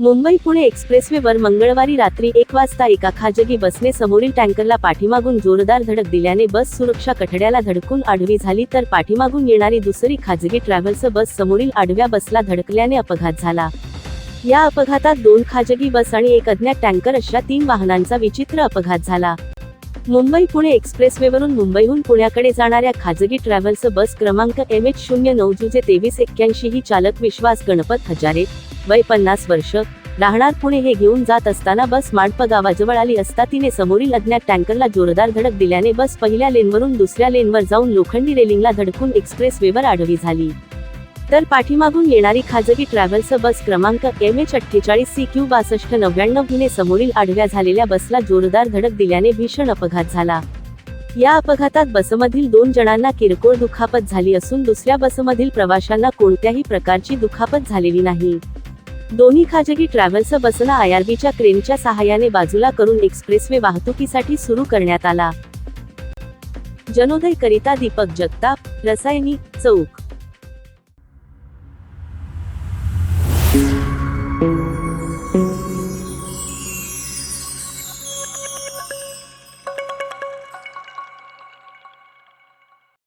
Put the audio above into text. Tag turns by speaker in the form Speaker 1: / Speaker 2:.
Speaker 1: मुंबई पुणे एक्सप्रेसवेवर मंगळवारी रात्री एक वाजता एका खाजगी बसने समोरील टँकरला पाठीमागून जोरदार धडक दिल्याने बस सुरक्षा कठड्याला धडकून आडवी झाली तर पाठीमागून येणारी दुसरी खाजगी ट्रॅव्हल्स बस समोरील आडव्या बसला धडकल्याने अपघात झाला. या अपघातात दोन खाजगी बस आणि एक अज्ञात टँकर अशा तीन वाहनांचा विचित्र अपघात झाला. मुंबई पुणे एक्सप्रेसवेवरून मुंबईहून पुण्याकडे जाणाऱ्या खाजगी ट्रॅव्हल्स बस क्रमांक एम एच शून्य नऊ जुजे तेवीस एक्क्याऐंशी ही चालक विश्वास गणपत हजारे वय पन्नास वर्ष राहणार पुणे हे घेऊन जात असताना बस मांडप गावाजवळ आली असता तिने समोरील अज्ञात टँकरला जोरदार धडक दिल्याने बस पहिल्या लेनवरून दुसऱ्या लेनवर जाऊन लोखंडी रेलिंगला धडकून एक्सप्रेस वेवर आडवी झाली. तर पाठीमागून येणारी खाजगी ट्रॅव्हल्स बस क्रमांक एम एच अठ्ठेचाळीस सी क्यू बासष्ट नव्याण्णव हिने समोरील आडव्या झालेल्या बसला जोरदार धडक दिल्याने भीषण अपघात झाला. या अपघातात बसमधील दोन जणांना किरकोळ दुखापत झाली असून दुसऱ्या बसमधील प्रवाशांना कोणत्याही प्रकारची दुखापत झालेली नाही. दोन्ही खाजगी ट्रॅव्हल्स बसना आयआरबीच्या क्रेनच्या सहाय्याने बाजूला करून एक्सप्रेसवे वाहतुकीसाठी सुरू करण्यात आला. जनोदय करिता दीपक जगताप रसायनी चौक. thank you